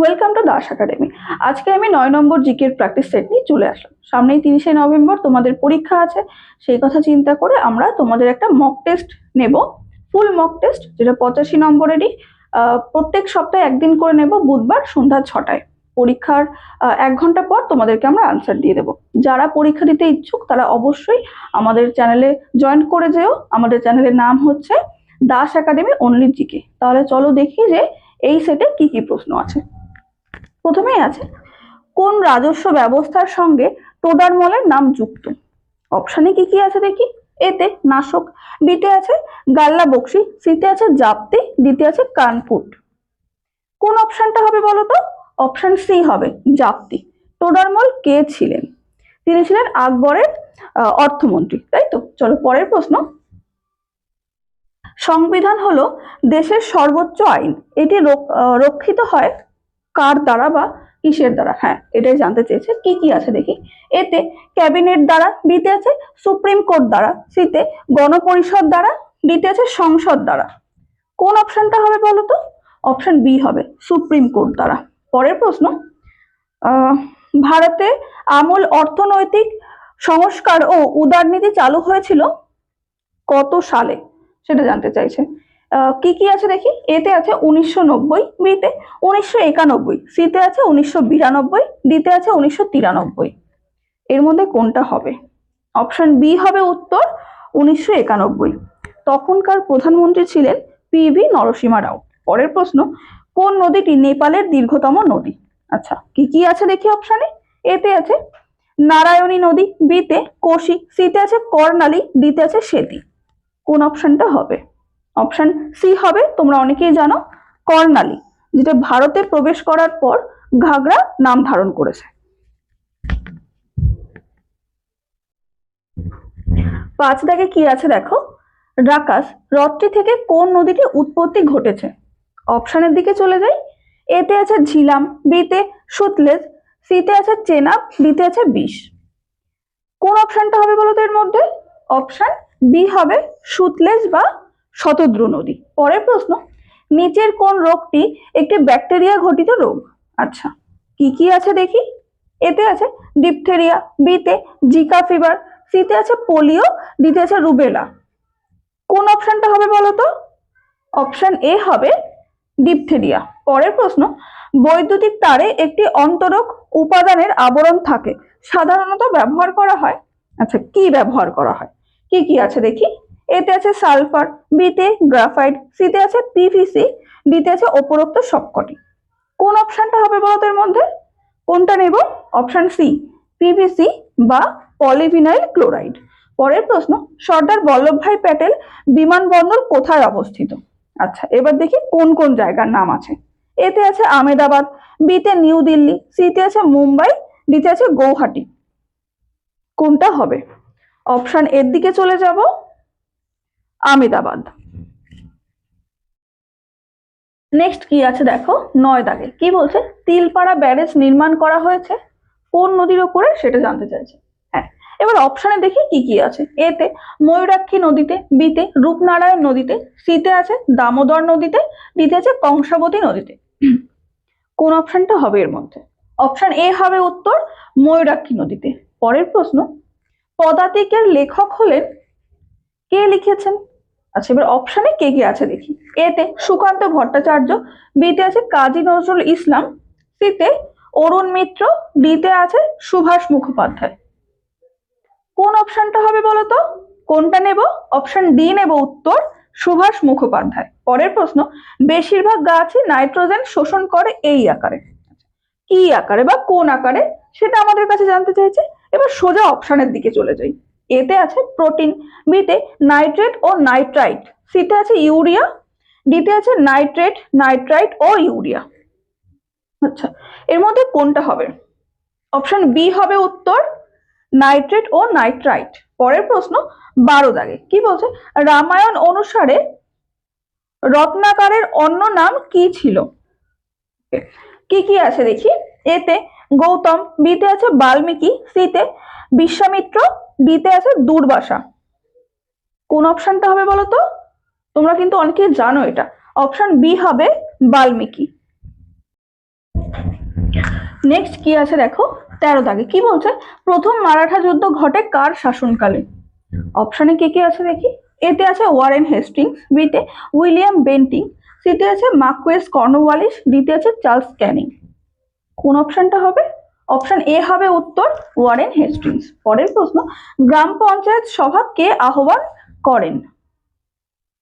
Welcome to Das academy আজকে আমি নয় নম্বর জিকের প্র্যাকটিস সেট নিয়ে চলে আসলাম। সামনেই তিরিশে নভেম্বর, তোমাদের পরীক্ষা আছে। সেই কথা চিন্তা করে আমরা তোমাদের একটা মক টেস্ট নেব। ফুল মক টেস্ট যেটা পঁচাশি নম্বরেরই প্রত্যেক সপ্তাহে একদিন করে নেব, বুধবার সন্ধ্যা ছটায়। পরীক্ষার এক ঘণ্টা পর তোমাদেরকে আমরা আনসার দিয়ে দেবো। যারা পরীক্ষা দিতে ইচ্ছুক, তারা অবশ্যই আমাদের চ্যানেলে জয়েন করে যেও। আমাদের চ্যানেলের নাম হচ্ছে দাস একাডেমি অনলি জিকে। তাহলে চলো দেখি যে এই সেটে কি কি প্রশ্ন আছে। প্রথমেই আছে, কোন রাজস্ব ব্যবস্থার সঙ্গে টোডারমলের নাম যুক্ত? অপশানে কি কি আছে দেখি? এতে নাশক বিতে আছে গাল্লা বক্সি সিতে আছে জাপ্তি দিতে আছে কানফুট। কোন অপশনটা হবে বলো তো অপশন সি হবে জাপ্তি। টোডারমল কে ছিলেন? তিনি ছিলেন আকবরের অর্থমন্ত্রী, তাই তো? চলো পরের প্রশ্ন। সংবিধান হলো দেশের সর্বোচ্চ আইন। এটি রক- রক্ষিত হয় কার দ্বারা বা কিসের দ্বারা? হ্যাঁ এটাই জানতে চেয়েছে। কি কি আছে দেখি? এতে ক্যাবিনেট দ্বারা বিতে আছে, সুপ্রিম কোর্ট দ্বারা সিতে গণপরিষদ দ্বারা ডিতে আছে, সংসদ দ্বারা। কোন অপশনটা হবে বলো তো? অপশন বি হবে, সুপ্রিম কোর্ট দ্বারা। পরের প্রশ্ন ভারতে আমূল অর্থনৈতিক সংস্কার ও উদারনীতি চালু হয়েছিল কত সালে? সেটা জানতে চাইছে। কি কি আছে দেখি? এতে আছে উনিশশো নব্বই, বিতে উনিশশো একানব্বই, সিতে আছে উনিশশো বিরানব্বই, ডিতে আছে উনিশশো তিরানব্বই। এর মধ্যে কোনটা হবে? অপশন বি হবে উত্তর, উনিশশো একানব্বই। তখনকার প্রধানমন্ত্রী ছিলেন পি ভি নরসিমা রাও। পরের প্রশ্ন, কোন নদীটি নেপালের দীর্ঘতম নদী? আচ্ছা কি কি আছে দেখি অপশানে এতে আছে নারায়ণী নদী, বিতে কোশি, সিতে আছে কর্ণালী ডিতে আছে সেতী। কোন অপশনটা হবে? অপশন সি হবে, তোমরা অনেকেই জানো, কর্ণালী, যেটা ভারতে প্রবেশ করার পর ঘাগরা নাম ধারণ করেছে। পাঁচ দাগে কি আছে দেখো? রাকাস হ্রদটি থেকে কোন নদীটি উৎপত্তি ঘটেছে? অপশানের দিকে চলে যাই। এতে আছে ঝিলাম, বিতে সুতলেজ, সিতে আছে চেনাব, ডিতে আছে বিষ। কোন অপশনটা হবে বলো তো এর মধ্যে? অপশন বি হবে সুতলেজ বা শতদ্রু নদী। পরের প্রশ্ন, নিচের কোন রোগটি একটি ব্যাকটেরিয়া ঘটিত রোগ? আচ্ছা কি কি আছে দেখি? এতে আছে ডিপথেরিয়া বিতে জিকা ফিভার সিতে আছে পোলিও ডিতে আছে রুবেলা। কোন অপশনটা হবে বলো তো? অপশন এ হবে ডিপথেরিয়া। পরের প্রশ্ন, বৈদ্যুতিক তারে একটি অন্তরক উপাদানের আবরণ থাকে, সাধারণত ব্যবহার করা হয়। আচ্ছা কি ব্যবহার করা হয়? কি কি আছে দেখি? এতে আছে সালফার, বিতে গ্রাফাইট, সিতে আছে পিভিসি ডিতে আছে উপরোক্ত সবকটি। কোন অপশনটা হবে এর মধ্যে? কোনটা নেব? অপশন সি পিভিসি বা পলিভিনাইল ক্লোরাইড। পরের প্রশ্ন, সর্দার বল্লভভাই প্যাটেল বিমানবন্দর কোথায় অবস্থিত? আচ্ছা এবার দেখি কোন কোন জায়গার নাম আছে। এতে আছে আমেদাবাদ, বিতে নিউ দিল্লি, সিতে আছে মুম্বাই, ডিতে আছে গৌহাটি। কোনটা হবে? অপশন এর দিকে চলে যাব। আমেদাবাদ। নেক্সট কি আছে দেখো? নয় দাগে। কি বলছে? তিলপাড়া ব্যারেজ নির্মাণ করা হয়েছে। কোন নদীর উপরে সেটা জানতে চাইছে। হ্যাঁ। এবার অপশনে দেখি কি কি আছে। এতে ময়ূরাক্ষী নদীতে বিতে রূপনারায়ণ নদীতে সিতে আছে দামোদর নদীতে ডিতে আছে কংসাবতী নদীতে। কোন অপশনটা হবে এর মধ্যে? অপশন এ হবে উত্তর ময়ূরাক্ষী নদীতে। পরের প্রশ্ন, পদাতিকের লেখক হলেন কে লিখেছেন আচ্ছা এবার অপশনে কে কে আছে দেখি। এতে সুকান্ত ভট্টাচার্য বিতে আছে কাজী নজরুল ইসলাম সিতে অরুণ মিত্র ডিতে আছে সুভাষ মুখোপাধ্যায়। কোন অপশনটা হবে বলতো? কোনটা নেব? অপশন ডি নেব উত্তর সুভাষ মুখোপাধ্যায়। পরের প্রশ্ন, বেশিরভাগ গাছই নাইট্রোজেন শোষণ করে এই আকারে। কি আকারে বা কোন আকারে? সেটা আমাদের কাছে জানতে চাইছে। এবার সোজা অপশনের দিকে চলে যাই। এতে আছে প্রোটিন, বিতে নাইট্রেট ও নাইট্রাইট, সিতে আছে ইউরিয়া, ডিতে আছে নাইট্রেট, নাইট্রাইট ও ইউরিয়া। আচ্ছা এর মধ্যে কোনটা হবে? অপশন বি হবে উত্তর, নাইট্রেট ও নাইট্রাইট। পরের প্রশ্ন, বারো দাগে। কি বলছে? রামায়ণ অনুসারে রত্নাকারের অন্য নাম কি ছিল? কি কি আছে দেখি? এতে গৌতম, বিতে আছে বাল্মীকি, সিতে বিশ্বামিত্র ডিতে আছে দুর্বাসা। কোন অপশনটা হবে বলো তো তোমরা কিন্তু অনেকে জানো এটা। অপশন বি হবে বাল্মীকি। নেক্সট কি আছে দেখো? তেরো দাগে। কি বলছে? প্রথম মারাঠা যুদ্ধ ঘটে কার শাসনকালে? অপশনে কি কি আছে দেখি? এতে আছে ওয়ারেন হেস্টিংস বিতে উইলিয়াম বেন্টিং সিতে আছে মার্কুয়েস কর্নওয়ালিস ডিতে আছে চার্লস ক্যানিং। কোন অপশনটা হবে? অপশন এ হবে উত্তর ওয়ারেন হেস্টিংস পরের প্রশ্ন গ্রাম পঞ্চায়েত সভা কে আহ্বান করেন?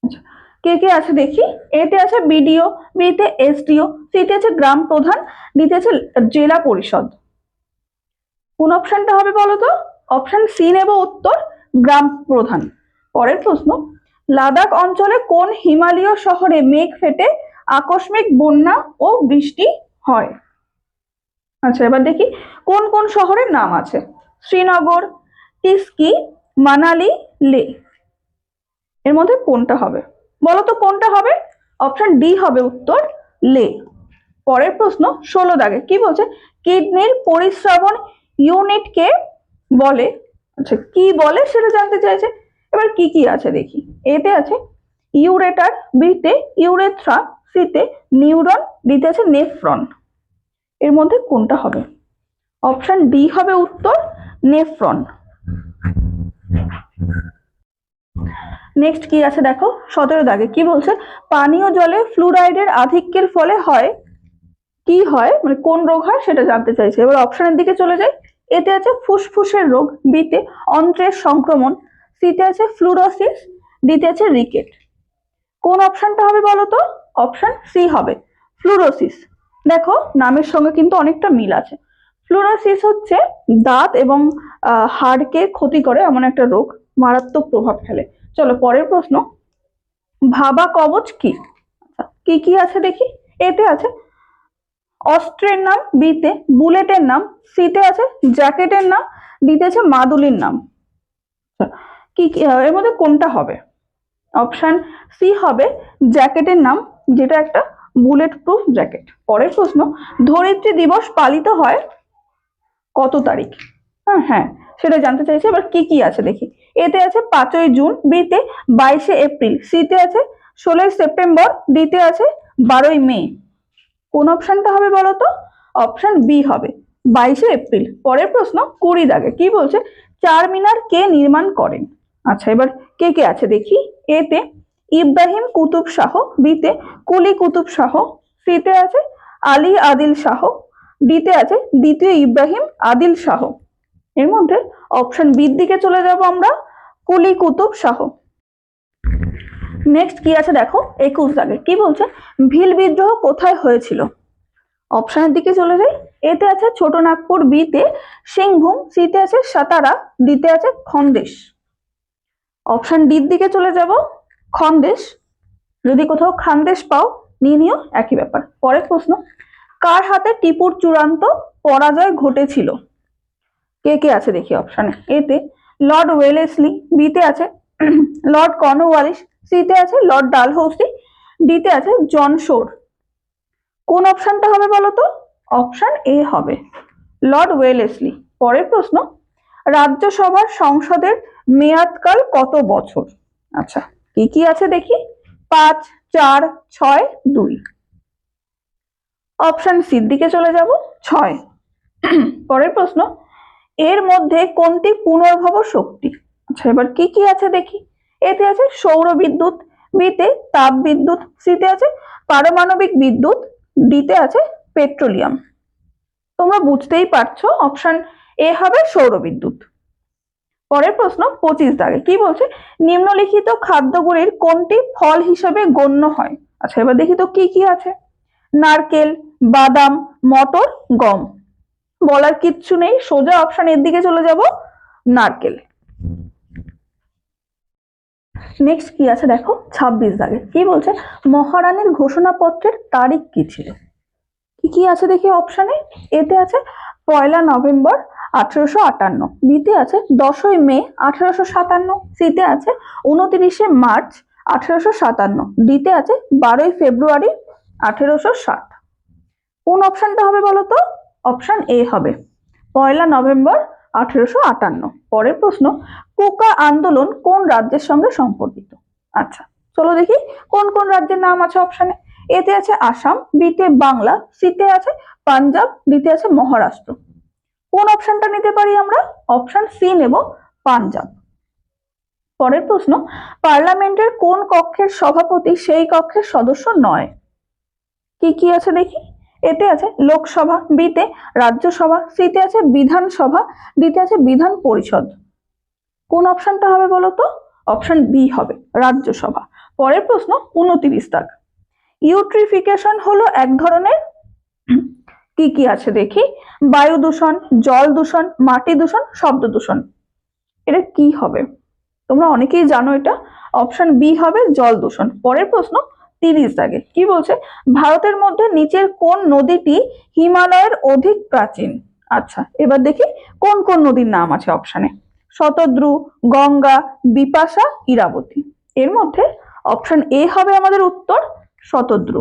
আচ্ছা, কে কে আছে দেখি? এতে আছে বিডিও বিতে এসডিও সিতে আছে গ্রাম প্রধান ডিতে আছে জেলা পরিষদ। কোন অপশনটা হবে বলো তো? অপশন সি নেব উত্তর গ্রাম প্রধান। পরের প্রশ্ন লাদাখ অঞ্চলে কোন হিমালয় শহরে মেঘ ফেটে আকস্মিক বন্যা ও বৃষ্টি হয়? আচ্ছা এবার দেখি কোন কোন শহরের নাম আছে? শ্রীনগর, টিস্কি, মানালি, লে। এর মধ্যে কোনটা হবে? বলো তো কোনটা হবে? অপশন ডি হবে উত্তর, লে। পরের প্রশ্ন, ষোলো দাগে। কি বলছে? কিডনির পরিশ্রবণ ইউনিটকে বলে আচ্ছা কি বলে সেটা জানতে চাইছে। এবার কি কি আছে দেখি। এতে আছে, ইউরেটার বিতে ইউরেথ্রা সিতে নিউরন, ডিতে আছে নেফ্রন। এর মধ্যে কোনটা হবে? অপশন ডি হবে উত্তর, নেফ্রন। নেক্সট কি আছে দেখো? সতেরো দাগে কি বলছে? পানীয় জলে ফ্লুরাইডের আধিক্যের ফলে হয়, কি হয়? মানে কোন রোগ হয় সেটা জানতে চাইছে। এবার অপশনের দিকে চলে যাই। এতে আছে ফুসফুসের রোগ, বিতে অন্ত্রের সংক্রমণ, সিতে আছে ফ্লুরোসিস, ডিতে আছে রিকেট। কোন অপশনটা হবে বলো তো? অপশন সি হবে, ফ্লুরোসিস। দেখো নামের সঙ্গে কিন্তু অনেকটা মিল আছে। ফ্লোরাসিস হচ্ছে দাঁত এবং হাড়কে ক্ষতি করে এমন একটা রোগ মারাত্মক প্রভাব ফেলে। চলো পরের প্রশ্ন। ভাবা কবচ কি? আচ্ছা, কি কি আছে দেখি? এতে আছে অস্ত্রের নাম বিতে বুলেটের নাম সিতে আছে জ্যাকেটের নাম ডিতে আছে মাদুলির নাম। আচ্ছা, কি কি এর মধ্যে কোনটা হবে? অপশান সি হবে জ্যাকেটের নাম যেটা একটা বুলেট প্রুফ জ্যাকেট পরের প্রশ্ন, ধরিত্রী দিবস পালিত হয় কত তারিখ? হ্যাঁ হ্যাঁ সেটা জানতে চাইছি, এবার কি কি আছে দেখি। এতে আছে পাঁচই জুন, বিতে বাইশে এপ্রিল, সিতে আছে ষোলোই সেপ্টেম্বর, ডিতে আছে বারোই মে। কোন অপশানটা হবে বলো তো অপশন বি হবে, বাইশে এপ্রিল। পরের প্রশ্ন, কুড়ি দাগে, কি বলছে? চার মিনার কে নির্মাণ করেন? আচ্ছা এবার কে কে আছে দেখি। এতে ইব্রাহিম কুতুব শাহ, বিতে কুলি কুতুব শাহ, সিতে আছে আলী আদিল শাহ, ডিতে আছে দ্বিতীয় ইব্রাহিম আদিল শাহ। এর মধ্যে অপশন বির দিকে চলে যাব আমরা, কুলি কুতুব শাহ। নেক্সট কি আছে দেখো? একুশ দাগে কি বলছে? ভিল বিদ্রোহ কোথায় হয়েছিল? অপশনের দিকে চলে যাই। এতে আছে ছোট নাগপুর, বিতে সিংভূম, সিতে আছে সাতারা, ডিতে আছে খন্দেশ। অপশন ডির দিকে চলে যাব। খন্দেশ। যদি কোথাও খানদেশ পাও, নিয়ে নিও, একই ব্যাপার। পরের প্রশ্ন, কার হাতে টিপুর চূড়ান্ত পরাজয় ঘটেছিল? কে কে আছে দেখি অপশানে এতে লর্ড ওয়েলেসলি বিতে আছে লর্ড কর্নওয়ালিস সিতে আছে লর্ড ডালহৌসি ডিতে আছে জন শোর। কোন অপশানটা হবে বলো তো অপশন এ হবে। Lord Wellesley. পরের প্রশ্ন, রাজ্যসভার সংসদের মেয়াদকাল কত বছর? আচ্ছা কি কি আছে দেখি? পাঁচ, চার, ছয়, দুই। অপশন সির দিকে চলে যাব, ছয়। পরের প্রশ্ন, এর মধ্যে কোনটি পুনর্ভব শক্তি? আচ্ছা এবার কি কি আছে দেখি? এতে আছে সৌর বিদ্যুৎ, বিতে তাপ বিদ্যুৎ, সিতে আছে পারমাণবিক বিদ্যুৎ, ডিতে আছে পেট্রোলিয়াম। তোমরা বুঝতেই পারছ অপশন এ হবে সৌর বিদ্যুৎ। পরের প্রশ্ন পঁচিশ দাগে। কি বলছে? নিম্নলিখিত খাদ্যগুলির কোনটি ফল হিসেবে গণ্য হয়? আচ্ছা এবার দেখি তো কি কি আছে? নারকেল, বাদাম, মটর, গম। বলার কিচ্ছু নেই, সোজা অপশন এর দিকে চলে যাব, নারকেল। নেক্সট কি আছে দেখো? ছাব্বিশ দাগে। কি বলছে? মহারানীর ঘোষণাপত্রের তারিখ কি ছিল? কি কি আছে দেখি অপশানে এতে আছে পয়লা নভেম্বর আঠেরোশো আটান্ন। বিতে আছে দশই মে আঠেরোশো সাতান্ন, সিতে আছে উনতিরিশে মার্চ আঠেরোশো সাতান্ন, ডিতে আছে বারোই ফেব্রুয়ারি আঠেরোশো ষাট। কোন অপশনটা হবে বলো তো? অপশন এ হবে। পয়লা নভেম্বর আঠেরোশো আটান্ন। পরের প্রশ্ন, কুকা আন্দোলন কোন রাজ্যের সঙ্গে সম্পর্কিত? আচ্ছা চলো দেখি কোন কোন রাজ্যের নাম আছে অপশানে। এতে আছে আসাম, বিতে বাংলা, সিতে আছে পাঞ্জাব, ডিতে আছে মহারাষ্ট্র। কোন অপশনটা নিতে পারি আমরা? অপশন সি নেব পাঞ্জাব। পরের প্রশ্ন, পার্লামেন্টের কোন কক্ষের সভাপতি সেই কক্ষের সদস্য নয়? কি কি আছে দেখি? এতে আছে লোকসভা, বিতে রাজ্যসভা, সিতে আছে বিধানসভা, ডিতে আছে বিধান পরিষদ। কোন অপশনটা হবে বলো তো অপশন বি হবে, রাজ্যসভা। পরের প্রশ্ন, উনতিরিশ তাক। ইউট্রিফিকেশন হলো এক ধরনের কি কি আছে দেখি? বায়ু দূষণ, জল দূষণ, মাটি দূষণ, শব্দ দূষণ। এটা কি হবে? তোমরা অনেকেই জানো এটা। অপশন বি হবে জল দূষণ। পরের প্রশ্ন, তিরিশ দাগে। কি বলছে? ভারতের মধ্যে নিচের কোন নদীটি হিমালয়ের অধিক প্রাচীন? আচ্ছা এবার দেখি কোন কোন নদীর নাম আছে অপশানে শতদ্রু, গঙ্গা, বিপাশা, ইরাবতী। এর মধ্যে অপশন এ হবে আমাদের উত্তর, শতদ্রু।